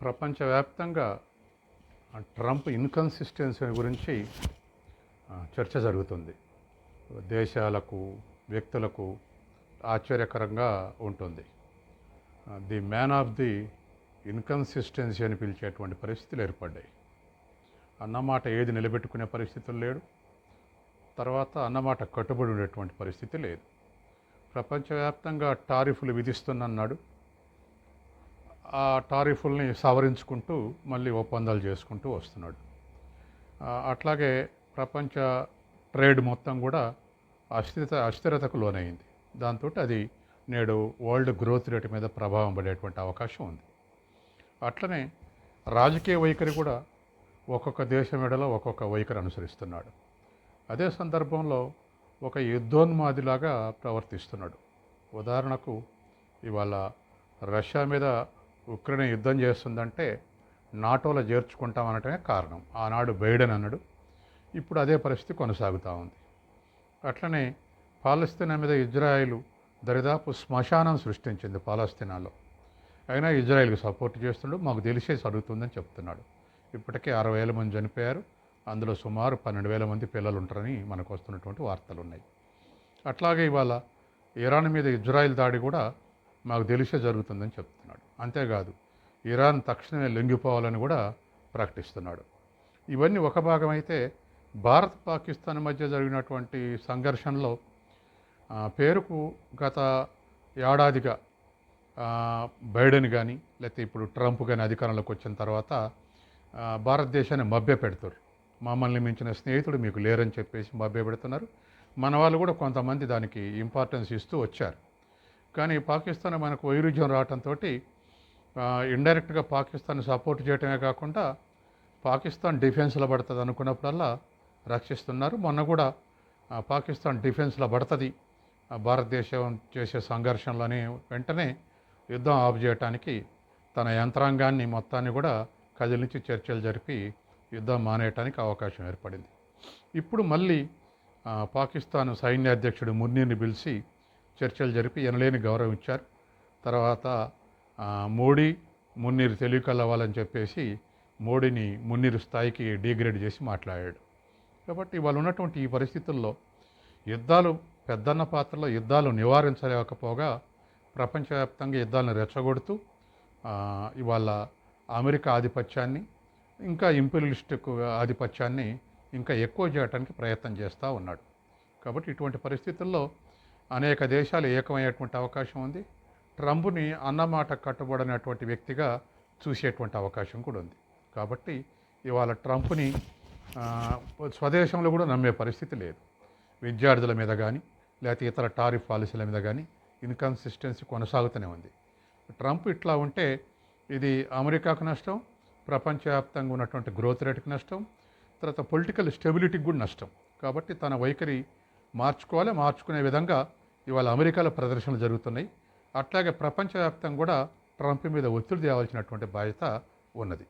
ప్రపంచవ్యాప్తంగా Trump inconsistency గురించి చర్చ జరుగుతుంది. దేశాలకు వ్యక్తులకు ఆశ్చర్యకరంగా ఉంటుంది. The man of the inconsistency అని పిలిచేటువంటి పరిస్థితులు ఏర్పడ్డాయి. అన్నమాట ఏది నిలబెట్టుకునే పరిస్థితులు లేడు. తర్వాత అన్నమాట కట్టుబడి ఉండేటువంటి పరిస్థితి లేదు. ప్రపంచవ్యాప్తంగా టారిఫ్లు విధిస్తున్నన్నాడు ఆ టారిఫుల్ని సవరించుకుంటూ మళ్ళీ ఒప్పందాలు చేసుకుంటూ వస్తున్నాడు. అట్లాగే ప్రపంచ ట్రేడ్ మొత్తం కూడా అస్థిరత అస్థిరతకు లోనైంది దాంతో అది నేడు వరల్డ్ గ్రోత్ రేట్ మీద ప్రభావం పడేటువంటి అవకాశం ఉంది. అట్లనే రాజకీయ వైఖరి కూడా ఒక్కొక్క దేశం ఎడలో ఒక్కొక్క వైఖరి అనుసరిస్తున్నాడు. అదే సందర్భంలో ఒక యుద్ధోన్మాదిలాగా ప్రవర్తిస్తున్నాడు. ఉదాహరణకు ఇవాళ రష్యా మీద ఉక్రెయిన్ యుద్ధం చేస్తుందంటే నాటోలో చేర్చుకుంటాం అనటమే కారణం. ఆనాడు బైడెన్ అన్నాడు. ఇప్పుడు అదే పరిస్థితి కొనసాగుతూ ఉంది. అట్లనే పాలస్తీనా మీద ఇజ్రాయెల్ దరిదాపు శ్మశానం సృష్టించింది పాలస్తీనాలో. అయినా ఇజ్రాయిల్కి సపోర్ట్ చేస్తుండు. మాకు తెలిసే జరుగుతుందని చెప్తున్నాడు. ఇప్పటికే అరవై వేల మంది చనిపోయారు. అందులో సుమారు పన్నెండు వేల మంది పిల్లలు ఉంటారని మనకు వస్తున్నటువంటి వార్తలు ఉన్నాయి అట్లాగే ఇవాళ ఇరాన్ మీద ఇజ్రాయిల్ దాడి కూడా మాకు తెలిసే జరుగుతుందని చెప్తున్నాడు. అంతేకాదు ఇరాన్ తక్షణమే లొంగిపోవాలని కూడా ప్రకటిస్తున్నాడు. ఇవన్నీ ఒక భాగమైతే భారత్ పాకిస్తాన్ మధ్య జరిగినటువంటి సంఘర్షణలో పేరుకు గత ఏడాదిగా బైడెన్ కానీ లేకపోతే ఇప్పుడు ట్రంప్ కానీ అధికారంలోకి వచ్చిన తర్వాత భారతదేశాన్ని మభ్య పెడుతారు మమ్మల్ని మించిన స్నేహితుడు మీకు లేరని చెప్పేసి మభ్య పెడుతున్నారు. మన వాళ్ళు కూడా కొంతమంది దానికి ఇంపార్టెన్స్ ఇస్తూ వచ్చారు. కానీ పాకిస్తాన్ మనకు వైరుధ్యం రావడంతో ఇండైరెక్ట్గా పాకిస్తాన్ సపోర్ట్ చేయటమే కాకుండా పాకిస్తాన్ డిఫెన్స్లో పడుతుంది అనుకున్నప్పుడల్లా రక్షిస్తున్నారు. మొన్న కూడా పాకిస్తాన్ డిఫెన్స్లో పడుతుంది. భారతదేశం చేసే సంఘర్షణలని వెంటనే యుద్ధం ఆఫ్ చేయటానికి తన యంత్రాంగాన్ని మొత్తాన్ని కూడా కదిలించి చర్చలు జరిపి యుద్ధం మానేయటానికి అవకాశం ఏర్పడింది. ఇప్పుడు మళ్ళీ పాకిస్తాన్ సైన్యాధ్యక్షుడు మున్నీర్ని పిలిచి చర్చలు జరిపి ఎనలేని గౌరవం ఇచ్చారు. తర్వాత మోడీ మున్నీరు తెలియకలవాలని చెప్పేసి మోడీని మున్నీరు స్థాయికి డిగ్రేడ్ చేసి మాట్లాడాడు. కాబట్టి వాళ్ళు ఉన్నటువంటి ఈ పరిస్థితుల్లో యుద్ధాలు పెద్దన్న పాత్రలో యుద్ధాలు నివారించలేకపోగా ప్రపంచవ్యాప్తంగా యుద్ధాలను రెచ్చగొడుతూ ఇవాళ అమెరికా ఆధిపత్యాన్ని ఇంకా ఇంపీరియలిస్టిక్ ఆధిపత్యాన్ని ఇంకా ఎక్కువ చేయడానికి ప్రయత్నం చేస్తూ ఉన్నాడు. కాబట్టి ఇటువంటి పరిస్థితుల్లో అనేక దేశాలు ఏకమయ్యేటువంటి అవకాశం ఉంది. ట్రంప్ని అన్నమాట కట్టుబడినటువంటి వ్యక్తిగా చూసేటువంటి అవకాశం కూడా ఉంది. కాబట్టి ఇవాళ ట్రంప్ని స్వదేశంలో కూడా నమ్మే పరిస్థితి లేదు. విద్యార్థుల మీద కానీ లేకపోతే ఇతర టారిఫ్ పాలసీల మీద కానీ ఇన్కన్సిస్టెన్సీ కొనసాగుతూనే ఉంది. ట్రంప్ ఇట్లా ఉంటే ఇది అమెరికాకు నష్టం ప్రపంచవ్యాప్తంగా ఉన్నటువంటి గ్రోత్ రేట్కి నష్టం తర్వాత పొలిటికల్ స్టెబిలిటీకి కూడా నష్టం. కాబట్టి తన వైఖరి మార్చుకోవాలి మార్చుకునే విధంగా ఇవాళ అమెరికాలో ప్రదర్శనలు జరుగుతున్నాయి. అట్లాగే ప్రపంచవ్యాప్తంగా కూడా ట్రంప్ మీద ఒత్తిడి తేవాల్సినటువంటి బాధ్యత ఉన్నది.